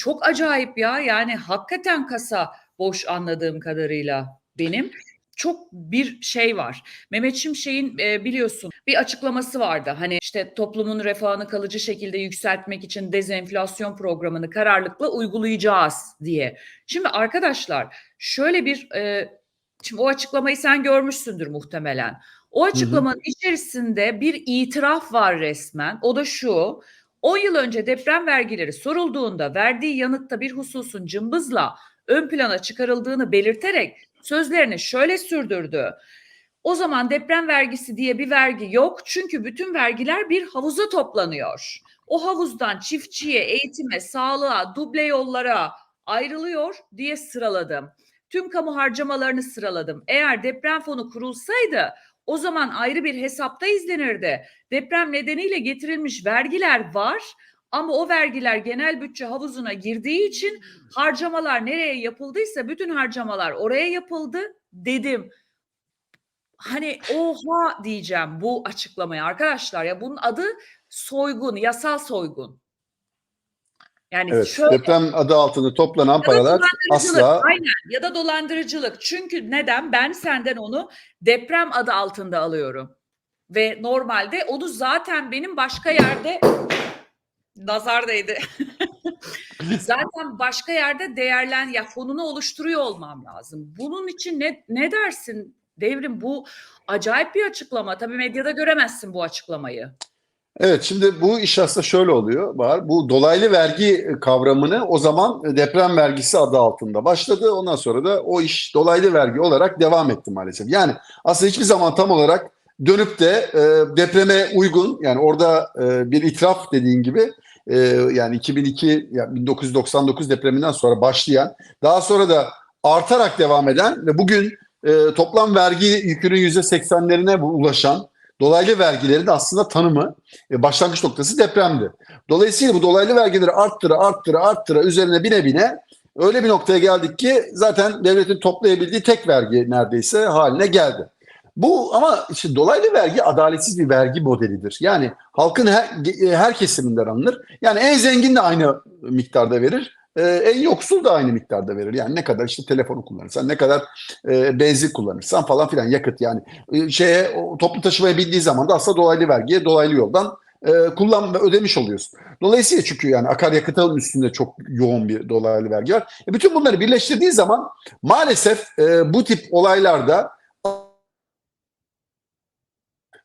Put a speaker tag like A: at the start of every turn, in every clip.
A: Çok acayip ya. Yani hakikaten kasa boş anladığım kadarıyla benim. Çok bir şey var. Mehmet Şimşek'in e, biliyorsun bir açıklaması vardı. Hani işte toplumun refahını kalıcı şekilde yükseltmek için dezenflasyon programını kararlılıkla uygulayacağız diye. Şimdi arkadaşlar şöyle bir e, şimdi o açıklamayı sen görmüşsündür muhtemelen. O açıklamanın içerisinde bir itiraf var resmen. O da şu. 10 yıl önce deprem vergileri sorulduğunda verdiği yanıtta bir hususun cımbızla ön plana çıkarıldığını belirterek sözlerini şöyle sürdürdü. O zaman deprem vergisi diye bir vergi yok çünkü bütün vergiler bir havuza toplanıyor. O havuzdan çiftçiye, eğitime, sağlığa, duble yollara ayrılıyor diye sıraladım. Tüm kamu harcamalarını sıraladım. Eğer deprem fonu kurulsaydı o zaman ayrı bir hesapta izlenirdi. Deprem nedeniyle getirilmiş vergiler var ama o vergiler genel bütçe havuzuna girdiği için harcamalar nereye yapıldıysa bütün harcamalar oraya yapıldı dedim. Hani oha diyeceğim bu açıklamaya arkadaşlar ya bunun adı soygun, yasal soygun. Yani
B: Evet,
A: şöyle
B: deprem adı altında toplanan paralar asla
A: aynen ya da dolandırıcılık. Çünkü neden? Ben senden onu deprem adı altında alıyorum. Ve normalde onu zaten benim başka yerde nazar değdi. zaten başka yerde değerlen ya fonunu oluşturuyor olmam lazım. Bunun için ne ne dersin Devrim bu acayip bir açıklama. Tabii medyada göremezsin bu açıklamayı.
B: Evet şimdi bu iş aslında şöyle oluyor Bahar. Bu dolaylı vergi kavramını o zaman deprem vergisi adı altında başladı. Ondan sonra da o iş dolaylı vergi olarak devam etti maalesef. Yani aslında hiçbir zaman tam olarak dönüp de e, depreme uygun yani orada e, bir itiraf dediğin gibi e, yani 2002 yani 1999 depreminden sonra başlayan daha sonra da artarak devam eden ve bugün e, toplam vergi yükünün %80'lerine bu- ulaşan dolaylı vergilerin de aslında tanımı e, başlangıç noktası depremdi. Dolayısıyla bu dolaylı vergileri arttıra arttıra arttıra üzerine bine bine öyle bir noktaya geldik ki zaten devletin toplayabildiği tek vergi neredeyse haline geldi. Bu ama işte dolaylı vergi adaletsiz bir vergi modelidir. Yani halkın her, her kesiminden alınır. Yani en zengin de aynı miktarda verir. E, en yoksul da aynı miktarda verir. Yani ne kadar işte telefonu kullanırsan, ne kadar e, benzin kullanırsan falan filan yakıt yani e, şeye o, toplu taşımaya bindiği zaman da aslında dolaylı vergiye dolaylı yoldan e, kullan ve ödemiş oluyorsun. Dolayısıyla çünkü yani akaryakıtın üstünde çok yoğun bir dolaylı vergi var. E, bütün bunları birleştirdiği zaman maalesef e, bu tip olaylarda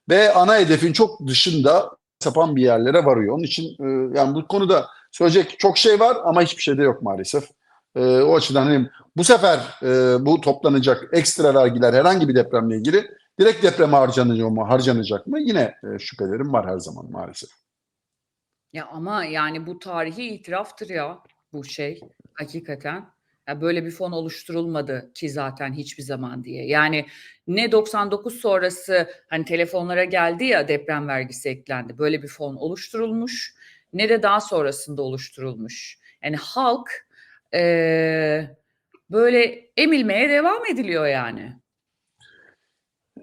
B: ve ana hedefin çok dışında sapan bir yerlere varıyor. Onun için e, yani bu konuda söyleyecek çok şey var ama hiçbir şey de yok maalesef. E, o açıdan hani bu sefer e, bu toplanacak ekstra vergiler herhangi bir depremle ilgili direkt depreme harcanacak mı, harcanacak mı? Yine e, şüphelerim var her zaman maalesef.
A: Ya ama yani bu tarihi itiraftır ya bu şey hakikaten. Ya böyle bir fon oluşturulmadı ki zaten hiçbir zaman diye. Yani ne 99 sonrası hani telefonlara geldi ya deprem vergisi eklendi. Böyle bir fon oluşturulmuş ne de daha sonrasında oluşturulmuş. Yani halk eee, böyle emilmeye devam ediliyor yani.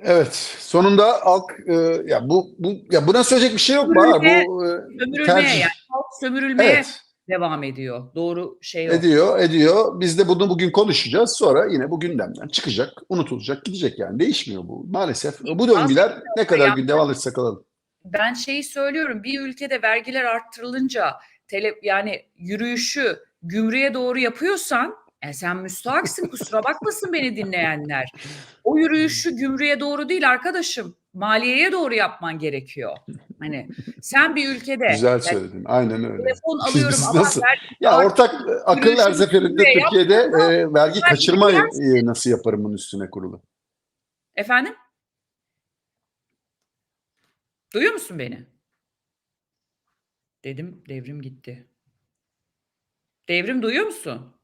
B: Evet, sonunda halk e, ya bu bu ya buna söyleyecek bir şey yok Bahar.
A: Sömürmeye-
B: Bu e,
A: Sömürülmeye
B: tercih.
A: yani halk sömürülmeye
B: Evet.
A: devam ediyor. Doğru şey o.
B: Ediyor, ediyor. Biz de bunu bugün konuşacağız. Sonra yine bu gündemden çıkacak, unutulacak, gidecek yani. Değişmiyor bu. Maalesef bu döngüler ne kadar
A: ya.
B: gündem alırsa kalalım.
A: Ben şeyi söylüyorum bir ülkede vergiler arttırılınca tele, yani yürüyüşü gümrüğe doğru yapıyorsan e sen müstahaksın kusura bakmasın beni dinleyenler. O yürüyüşü gümrüğe doğru değil arkadaşım maliyeye doğru yapman gerekiyor. Hani sen bir ülkede
B: Güzel
A: yani
B: söyledin. Aynen öyle.
A: telefon
B: Biz
A: alıyorum ama
B: nasıl- Ya ortak akıl
A: gümrüğe
B: Türkiye'de e, vergi kaçırma e, nasıl yaparımın üstüne kurulu.
A: Efendim? Duyuyor musun beni? Dedim devrim gitti. Devrim duyuyor musun?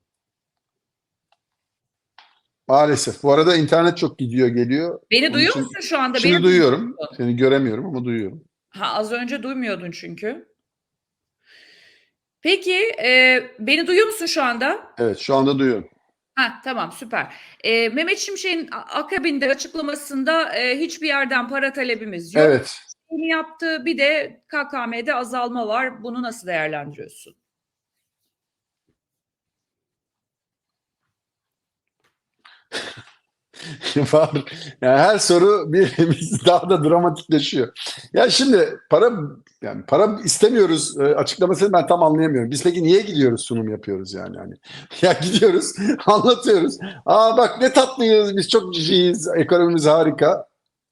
B: Maalesef. Bu arada internet çok gidiyor geliyor.
A: Beni
B: Onun
A: duyuyor
B: için-
A: musun şu anda?
B: Şimdi
A: Beni
B: duyuyorum.
A: duyuyor musun?
B: Seni göremiyorum ama duyuyorum.
A: Ha, az önce duymuyordun çünkü. Peki e, beni duyuyor musun şu anda?
B: Evet, şu anda duyuyorum.
A: Ha tamam süper. E, Mehmet Şimşek'in akabinde açıklamasında e, hiçbir yerden para talebimiz yok.
B: Evet
A: bunu yaptı. Bir de KKM'de azalma var. Bunu nasıl değerlendiriyorsun?
B: var. Yani her soru birimiz daha da dramatikleşiyor. Ya yani şimdi para yani para istemiyoruz e, açıklamasını ben tam anlayamıyorum. Biz peki niye gidiyoruz sunum yapıyoruz yani yani. Ya gidiyoruz, anlatıyoruz. Aa bak ne tatlıyız, biz çok ciciyiz, ekonomimiz harika.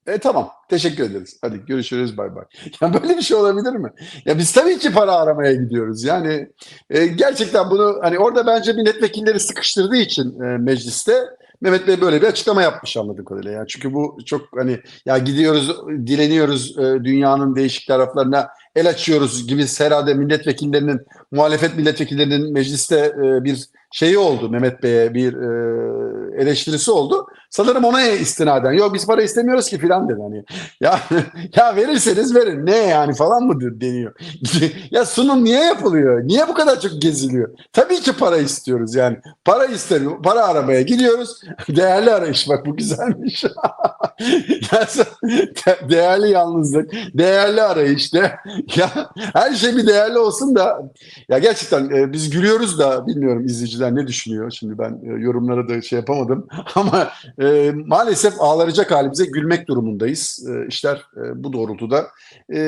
B: E tamam, teşekkür ederiz. Hadi görüşürüz, bay bay. Ya böyle bir şey olabilir mi? Ya biz tabii ki para aramaya gidiyoruz. Yani e, gerçekten bunu hani orada bence milletvekilleri sıkıştırdığı için e, mecliste Mehmet Bey böyle bir açıklama yapmış anladığım kadarıyla. Yani çünkü bu çok hani ya gidiyoruz, dileniyoruz e, dünyanın değişik taraflarına el açıyoruz gibi herhalde milletvekillerinin, muhalefet milletvekillerinin mecliste e, bir şeyi oldu Mehmet Bey'e bir e, eleştirisi oldu. Sanırım ona istinaden yok biz para istemiyoruz ki filan dedi hani. Ya ya verirseniz verin ne yani falan mı deniyor. ya sunum niye yapılıyor? Niye bu kadar çok geziliyor? Tabii ki para istiyoruz yani. Para istemiyor. Para aramaya gidiyoruz. Değerli arayış bak bu güzelmiş. Değerli yalnızlık, değerli arayışta. Ya her şey bir değerli olsun da ya gerçekten e, biz gülüyoruz da bilmiyorum izleyiciler ne düşünüyor. Şimdi ben e, yorumlara da şey yapamadım ama e, maalesef ağlaracak halimize gülmek durumundayız. E, işler e, bu doğrultuda. E,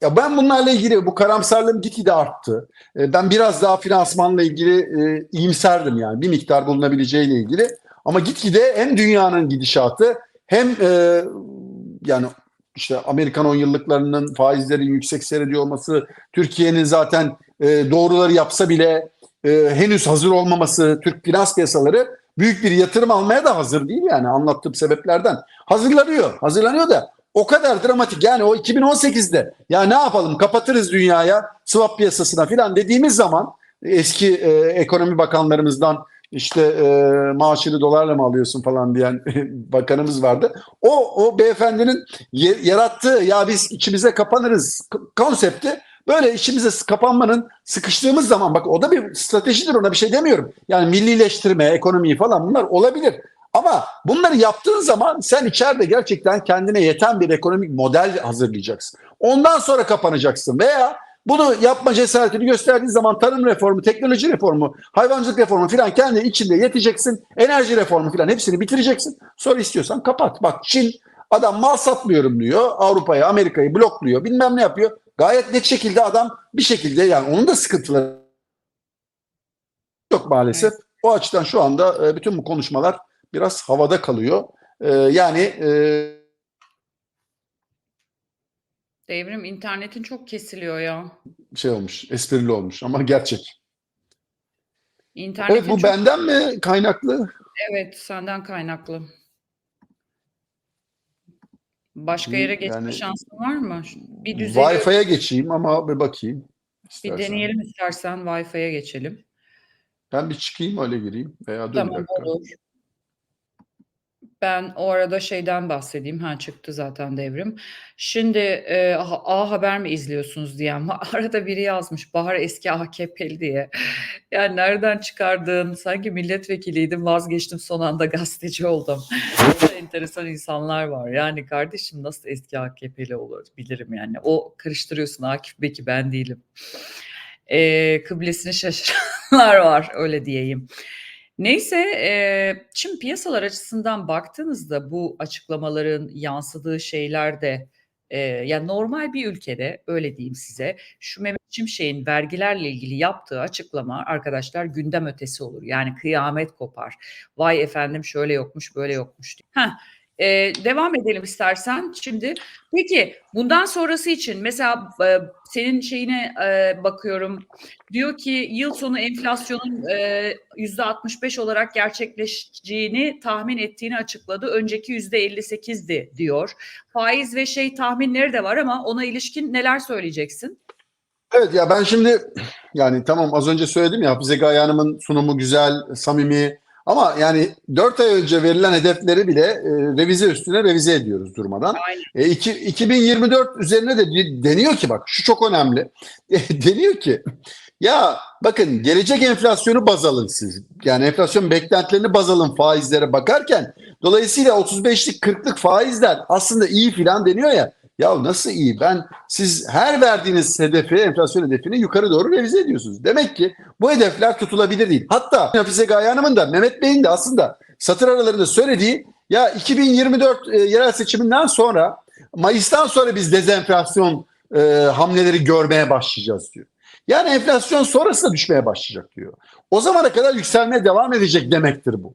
B: ya ben bunlarla ilgili bu karamsarlığım gitgide arttı. E, ben biraz daha finansmanla ilgili e, iyimserdim yani bir miktar bulunabileceğiyle ilgili. Ama gitgide hem dünyanın gidişatı hem e, yani işte Amerikan 10 yıllıklarının faizlerin yüksek seyrediyor olması, Türkiye'nin zaten e, doğruları yapsa bile e, henüz hazır olmaması, Türk finans piyasaları büyük bir yatırım almaya da hazır değil yani anlattığım sebeplerden. Hazırlanıyor, hazırlanıyor da o kadar dramatik yani o 2018'de ya ne yapalım kapatırız dünyaya swap piyasasına filan dediğimiz zaman eski e, ekonomi bakanlarımızdan işte e, maaşını dolarla mı alıyorsun falan diyen bakanımız vardı. O o beyefendinin ye- yarattığı ya biz içimize kapanırız konsepti böyle içimize s- kapanmanın sıkıştığımız zaman bak o da bir stratejidir ona bir şey demiyorum. Yani millileştirme, ekonomiyi falan bunlar olabilir. Ama bunları yaptığın zaman sen içeride gerçekten kendine yeten bir ekonomik model hazırlayacaksın. Ondan sonra kapanacaksın veya bunu yapma cesaretini gösterdiğin zaman tarım reformu, teknoloji reformu, hayvancılık reformu filan kendi içinde yeteceksin. Enerji reformu filan hepsini bitireceksin. Sonra istiyorsan kapat. Bak Çin adam mal satmıyorum diyor. Avrupa'yı, Amerika'yı blokluyor. Bilmem ne yapıyor. Gayet net şekilde adam bir şekilde yani onun da sıkıntıları yok maalesef. O açıdan şu anda e, bütün bu konuşmalar biraz havada kalıyor. E, Yani e,
A: Devrim internetin çok kesiliyor ya.
B: şey olmuş, esprili olmuş ama gerçek.
A: İnternetin
B: Evet bu
A: çok
B: benden mi kaynaklı?
A: evet senden kaynaklı. Başka yere geçme
B: yani-
A: şansın var mı? Bir düzeli
B: Wi-Fi'ye geçeyim ama bir bakayım.
A: bir
B: istersen.
A: deneyelim istersen Wi-Fi'ye geçelim.
B: Ben bir çıkayım öyle gireyim. Veya dur bir
A: Tamam
B: dakika.
A: olur. Ben o arada şeyden bahsedeyim. Ha çıktı zaten devrim. Şimdi e, A A Haber mi izliyorsunuz diyen var. Arada biri yazmış Bahar eski AKP'li diye. Yani nereden çıkardın? Sanki milletvekiliydim vazgeçtim son anda gazeteci oldum. Enteresan insanlar var. Yani kardeşim nasıl eski AKP'li olur bilirim yani. O karıştırıyorsun Akif Beki ben değilim. E, kıblesini şaşıranlar var öyle diyeyim. Neyse, eee, şimdi piyasalar açısından baktığınızda bu açıklamaların yansıdığı şeyler de, eee, ya normal bir ülkede öyle diyeyim size, şu Şimşek'in vergilerle ilgili yaptığı açıklama arkadaşlar gündem ötesi olur. Yani kıyamet kopar. Vay efendim şöyle yokmuş, böyle yokmuş. diye. Heh, eee, devam edelim istersen. Şimdi peki bundan sonrası için mesela eee, senin şeyine eee, bakıyorum. Diyor ki yıl sonu enflasyonun eee, %65 olarak gerçekleşeceğini tahmin ettiğini açıkladı. Önceki %58'di diyor. Faiz ve şey tahminleri de var ama ona ilişkin neler söyleyeceksin?
B: Evet ya ben şimdi yani tamam az önce söyledim ya Hafize Gaye Hanım'ın sunumu güzel, samimi ama yani 4 ay önce verilen hedefleri bile e, revize üstüne revize ediyoruz durmadan. E, iki- 2024 üzerine de deniyor ki bak şu çok önemli. deniyor ki ya bakın gelecek enflasyonu baz alın siz. Yani enflasyon beklentilerini baz alın faizlere bakarken dolayısıyla 35'lik 40'lık faizler aslında iyi filan deniyor ya. Ya nasıl iyi? Ben siz her verdiğiniz hedefi, enflasyon hedefini yukarı doğru revize ediyorsunuz. Demek ki bu hedefler tutulabilir değil. Hatta Hafize Gaye Hanım'ın da Mehmet Bey'in de aslında satır aralarında söylediği ya 2024 e, yerel seçiminden sonra Mayıs'tan sonra biz dezenflasyon e, hamleleri görmeye başlayacağız diyor. Yani enflasyon sonrasında düşmeye başlayacak diyor. O zamana kadar yükselmeye devam edecek demektir bu.